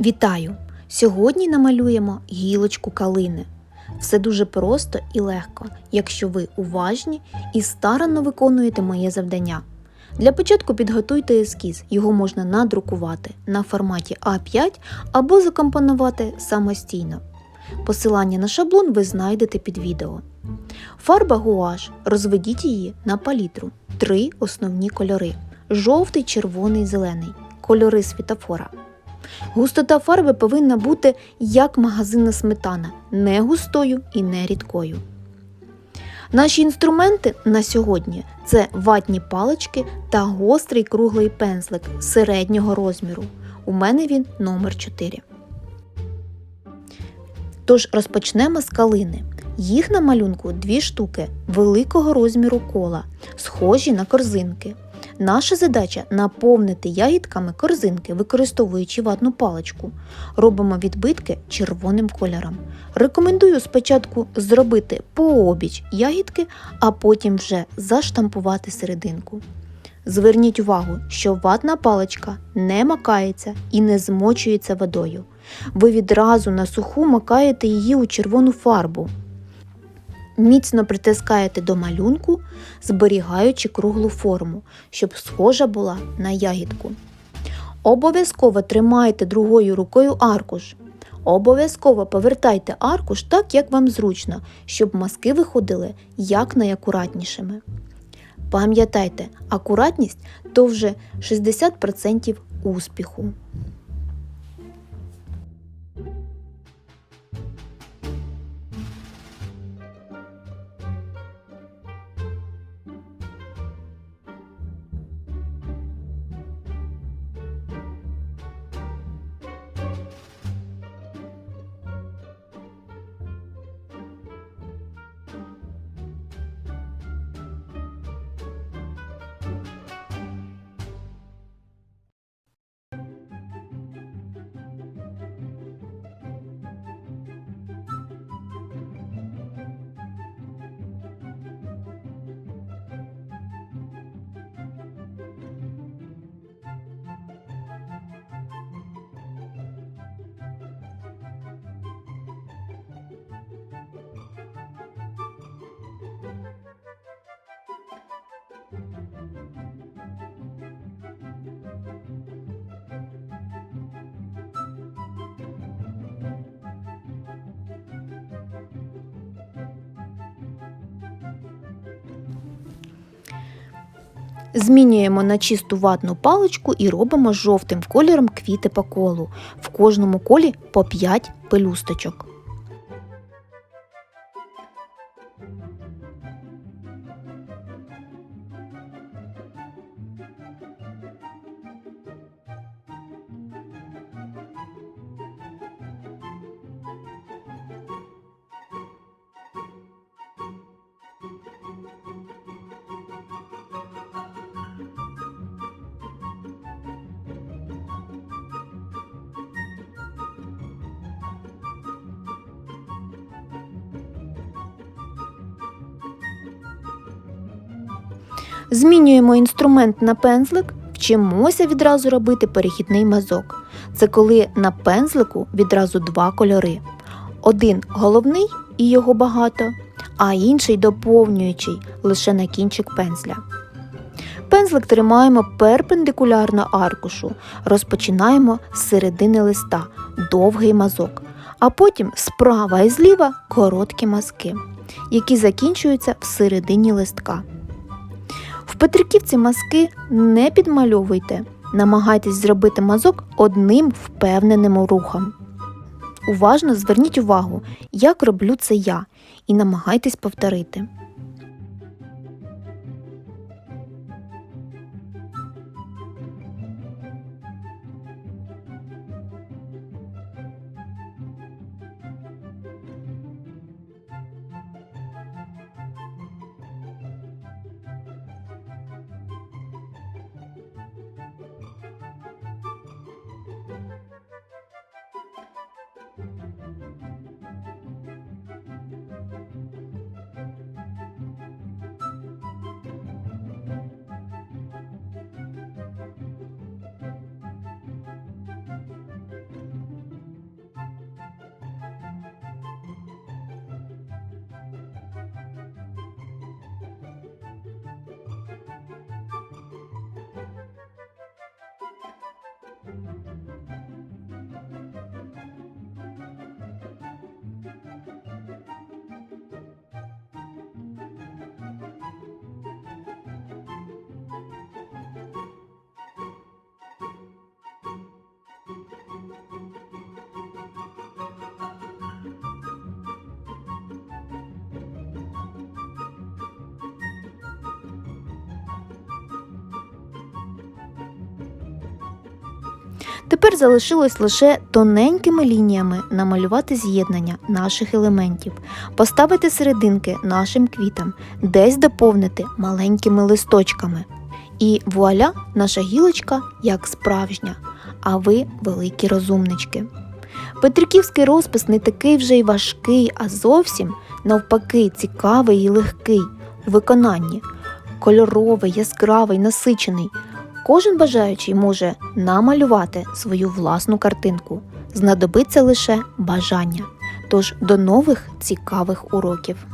Вітаю! Сьогодні намалюємо гілочку калини. Все дуже просто і легко, якщо ви уважні і старанно виконуєте моє завдання. Для початку підготуйте ескіз, його можна надрукувати на форматі А5 або закомпонувати самостійно. Посилання на шаблон ви знайдете під відео. Фарба гуаш. Розведіть її на палітру. Три основні кольори: жовтий, червоний, зелений. Кольори світофора. Густота фарби повинна бути як магазинна сметана, не густою і не рідкою. Наші інструменти на сьогодні це ватні палички та гострий круглий пензлик середнього розміру. У мене він номер 4. Тож розпочнемо з калини. Їх на малюнку дві штуки великого розміру кола, схожі на корзинки. Наша задача наповнити ягідками корзинки, використовуючи ватну паличку. Робимо відбитки червоним кольором. Рекомендую спочатку зробити пообіч ягідки, а потім вже заштампувати серединку. Зверніть увагу, що ватна паличка не макається і не змочується водою. Ви відразу на суху макаєте її у червону фарбу. Міцно притискаєте до малюнку, зберігаючи круглу форму, щоб схожа була на ягідку. Обов'язково тримайте другою рукою аркуш. Обов'язково повертайте аркуш так, як вам зручно, щоб мазки виходили якнайакуратнішими. Пам'ятайте, акуратність то вже 60% успіху. Змінюємо на чисту ватну паличку і робимо жовтим кольором квіти по колу. В кожному колі по 5 пелюсточок. Змінюємо інструмент на пензлик, вчимося відразу робити перехідний мазок. Це коли на пензлику відразу два кольори. Один головний і його багато, а інший доповнюючий лише на кінчик пензля. Пензлик тримаємо перпендикулярно аркушу, розпочинаємо з середини листа, довгий мазок, а потім справа і зліва короткі мазки, які закінчуються в середині листка. В Петриківці мазки не підмальовуйте. Намагайтесь зробити мазок одним впевненим рухом. Уважно зверніть увагу, як роблю це я, і намагайтесь повторити. Тепер залишилось лише тоненькими лініями намалювати з'єднання наших елементів, поставити серединки нашим квітам, десь доповнити маленькими листочками. І вуаля, наша гілочка як справжня, а ви великі розумнички. Петриківський розпис не такий вже й важкий, а зовсім навпаки цікавий і легкий у виконанні. Кольоровий, яскравий, насичений. Кожен бажаючий може намалювати свою власну картинку. Знадобиться лише бажання. Тож до нових цікавих уроків!